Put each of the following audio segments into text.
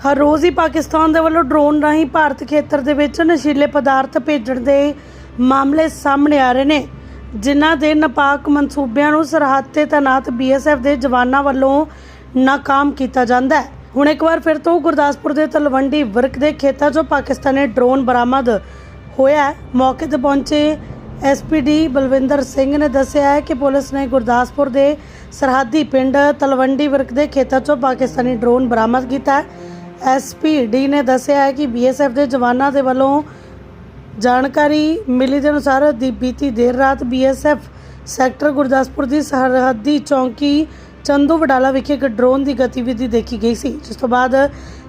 ਹਰ ਰੋਜ਼ ਹੀ ਪਾਕਿਸਤਾਨ ਦੇ ਵੱਲੋਂ ਡਰੋਨ ਰਾਹੀਂ ਭਾਰਤ ਖੇਤਰ ਦੇ ਵਿੱਚ ਨਸ਼ੀਲੇ ਪਦਾਰਥ ਭੇਜਣ ਦੇ ਮਾਮਲੇ ਸਾਹਮਣੇ ਆ ਰਹੇ ਨੇ, ਜਿਨ੍ਹਾਂ ਦੇ ਨਪਾਕ ਮਨਸੂਬਿਆਂ ਨੂੰ ਸਰਹੱਦ ਤੇ ਤੈਨਾਤ ਬੀਐਸਐਫ ਦੇ ਜਵਾਨਾਂ ਵੱਲੋਂ ਨਾਕਾਮ ਕੀਤਾ ਜਾਂਦਾ ਹੈ। ਹੁਣ ਇੱਕ ਵਾਰ ਫਿਰ ਤੋਂ ਗੁਰਦਾਸਪੁਰ ਦੇ ਤਲਵੰਡੀ ਵਰਕ ਦੇ ਖੇਤਾਂ 'ਚੋਂ ਪਾਕਿਸਤਾਨੀ ਡਰੋਨ ਬਰਾਮਦ ਹੋਇਆ ਮੌਕੇ ਤੇ ਪਹੁੰਚੇ ਐਸਪੀਡੀ ਬਲਵਿੰਦਰ ਸਿੰਘ ਨੇ ਦੱਸਿਆ ਹੈ ਕਿ ਪੁਲਿਸ ਨੇ ਗੁਰਦਾਸਪੁਰ ਦੇ ਸਰਹੱਦੀ ਪਿੰਡ ਤਲਵੰਡੀ ਵਰਕ ਦੇ ਖੇਤਾਂ 'ਚੋਂ ਪਾਕਿਸਤਾਨੀ ਡਰੋਨ ਬਰਾਮਦ ਕੀਤਾ ਹੈ। ਐਸਪੀਡੀ ਨੇ ਦੱਸਿਆ ਹੈ ਕਿ ਬੀਐਸਐਫ ਦੇ ਜਵਾਨਾਂ ਦੇ ਵੱਲੋਂ ਜਾਣਕਾਰੀ ਮਿਲੀ ਦੇ ਅਨੁਸਾਰ ਦੀ ਬੀਤੀ ਦੇਰ ਰਾਤ ਬੀਐਸਐਫ ਸੈਕਟਰ ਗੁਰਦਾਸਪੁਰ ਦੀ ਸਰਹੱਦੀ ਚੌਂਕੀ ਚੰਦੂ ਵਡਾਲਾ ਵਿਖੇ ਇੱਕ ਡਰੋਨ ਦੀ ਗਤੀਵਿਧੀ ਦੇਖੀ ਗਈ ਸੀ, ਜਿਸ ਤੋਂ ਬਾਅਦ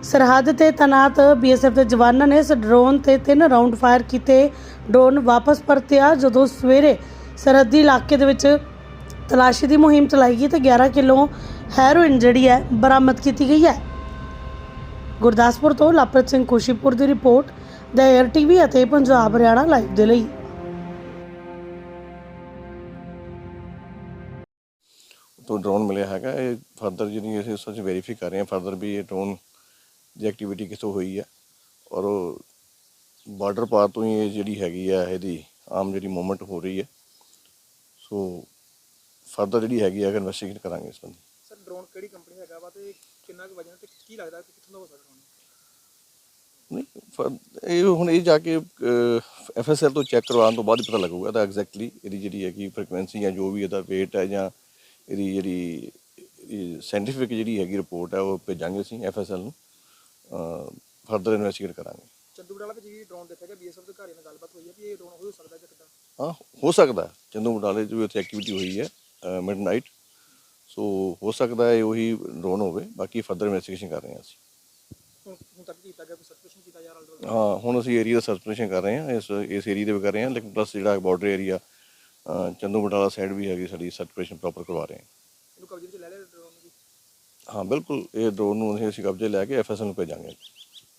ਸਰਹੱਦ ਤੇ ਤੈਨਾਤ ਬੀਐਸਐਫ ਦੇ ਜਵਾਨਾਂ ਨੇ ਇਸ ਡਰੋਨ ਤੇ ਤਿੰਨ ਰਾਉਂਡ ਫਾਇਰ ਕੀਤੇ, ਡਰੋਨ ਵਾਪਸ ਪਰਤਿਆ, ਜਦੋਂ ਸਵੇਰੇ ਸਰਹੱਦੀ ਇਲਾਕੇ ਦੇ ਵਿੱਚ ਤਲਾਸ਼ੀ ਦੀ ਮੁਹਿੰਮ ਚਲਾਈ ਗਈ ਤੇ 11 ਕਿਲੋ ਹੈਰੋਇਨ ਜਿਹੜੀ ਹੈ ਬਰਾਮਦ ਕੀਤੀ ਗਈ ਹੈ। ਗੁਰਦਾਸਪੁਰ ਤੋਂ ਲਵਪ੍ਰੀਤ ਸਿੰਘ ਖੁਸ਼ੀਪੁਰ ਦੀ ਰਿਪੋਰਟ, ਦ 에ਅਰ ਟੀਵੀ ਅਤੇ ਪੰਜਾਬ ਹਰਿਆਣਾ ਲਾਈਵ ਦੇ ਲਈ। ਤੋਂ ਡਰੋਨ ਮਿਲਿਆ ਹੈਗਾ। ਇਹ ਫਰਦਰ ਜਿਹੜੀ ਅਸੀਂ ਉਸ ਵਿੱਚ ਵੈਰੀਫਾਈ ਕਰ ਰਹੇ ਹਾਂ ਫਰਦਰ ਵੀ ਇਹ ਡਰੋਨ ਦੀ ਐਕਟੀਵਿਟੀ ਕਿੱਥੋਂ ਹੋਈ ਹੈ ਔਰ ਬਾਰਡਰ ਪਾਰ ਤੋਂ ਹੀ ਇਹ ਜਿਹੜੀ ਹੈਗੀ ਆ, ਇਹਦੀ ਆਮ ਜਿਹੜੀ ਮੂਵਮੈਂਟ ਹੋ ਰਹੀ ਹੈ ਸੋ ਫਰਦਰ ਜਿਹੜੀ ਹੈਗੀ ਆ ਇਨਵੈਸਟੀਗੇਟ ਕਰਾਂਗੇ ਇਸ ਬੰਦੇ ਕਿਹੜੀ ਕੰਪਨੀ ਹੈਗਾ ਵਾ ਤੇ ਕਿੰਨਾ ਕੁ ਵਜਨ ਤੇ ਕੀ ਲੱਗਦਾ ਕਿ ਕਿੱਥੋਂ ਦਾ ਹੋ ਸਕਦਾ ਡਰੋਨ ਨਹੀਂ ਇਹ ਹੁਣ ਇਹ ਜਾ ਕੇ ਐਫਐਸਐਲ ਤੋਂ ਚੈੱਕ ਕਰਵਾਉਣ ਤੋਂ ਬਾਅਦ ਹੀ ਪਤਾ ਲੱਗੂਗਾ ਤਾਂ ਐਗਜ਼ੈਕਟਲੀ ਇਹਦੀ ਜਿਹੜੀ ਹੈਗੀ ਫ੍ਰੀਕੁਐਂਸੀ ਜਾਂ ਜੋ ਵੀ ਇਹਦਾ weight ਹੈ ਜਾਂ ਇਹਦੀ ਜਿਹੜੀ ਸਾਇੰਟੀਫਿਕ ਜਿਹੜੀ ਹੈਗੀ ਰਿਪੋਰਟ ਹੈ ਉਹ ਭੇਜਾਂਗੇ ਅਸੀਂ ਐਫਐਸਐਲ ਨੂੰ ਫਰਦਰ ਇਨਵੈਸਟੀਗੇਟ ਕਰਾਂਗੇ। ਚੰਦੂਗੜਾਲਾ ਵਿੱਚ ਵੀ ਡਰੋਨ ਦੇਖਿਆ ਗਿਆ ਬੀਐਸਐਫ ਦੇ ਘਰੇ ਨਾਲ ਗੱਲਬਾਤ ਹੋਈ ਹੈ ਵੀ ਇਹ ਡਰੋਨ ਹੋ ਸਕਦਾ ਜਾਂ ਕਿੱਦਾਂ? ਹਾਂ ਹੋ ਸਕਦਾ ਹੈ। ਚੰਦੂ ਬਟਾਲੇ 'ਚ ਵੀ ਉੱਥੇ ਐਕਟੀਵਿਟੀ ਹੋਈ ਹੈ ਮਿਡਨਾਈਟ ਸੋ ਹੋ ਸਕਦਾ ਹੈ ਉਹੀ ਡਰੋਨ ਹੋਵੇ ਬਾਕੀ ਫਰਦਰ ਇਨਵੈਸਟੀਗੇਸ਼ਨ ਕਰ ਰਹੇ ਹਾਂ ਅਸੀਂ। ਹੁਣ ਹੁਣ ਤੱਕ ਕੀਤਾ ਗਿਆ ਕੋਈ ਸਰਟੀਫਿਕੇਸ਼ਨ ਕੀਤਾ ਜਾ ਰਿਹਾ ਹਾਂ ਹੁਣ ਅਸੀਂ ਏਰੀਆ ਦਾ ਸਰਚੇਸ਼ਨ ਕਰ ਰਹੇ ਹਾਂ ਇਸ ਇਸ ਏਰੀਆ ਦੇ ਵੀ ਕਰ ਰਹੇ ਹਾਂ ਲੇਕਿਨ ਪਲੱਸ ਜਿਹੜਾ border area Chandu Batala side ਵੀ ਹੈਗੀ ਸਾਡੀ ਸਰਚੇਸ਼ਨ ਪ੍ਰੋਪਰ ਕਰਵਾ ਰਹੇ ਹਾਂ। ਇਹਨੂੰ ਕਬਜ਼ੇ ਵਿੱਚ ਲੈ ਲਿਆ ਡਰੋਨ ਨੂੰ ਹਾਂ ਬਿਲਕੁਲ ਇਹ ਡਰੋਨ ਨੂੰ ਅਸੀਂ ਕਬਜ਼ੇ ਲੈ ਕੇ ਐਫਐਸਐਲ ਨੂੰ ਭੇਜਾਂਗੇ।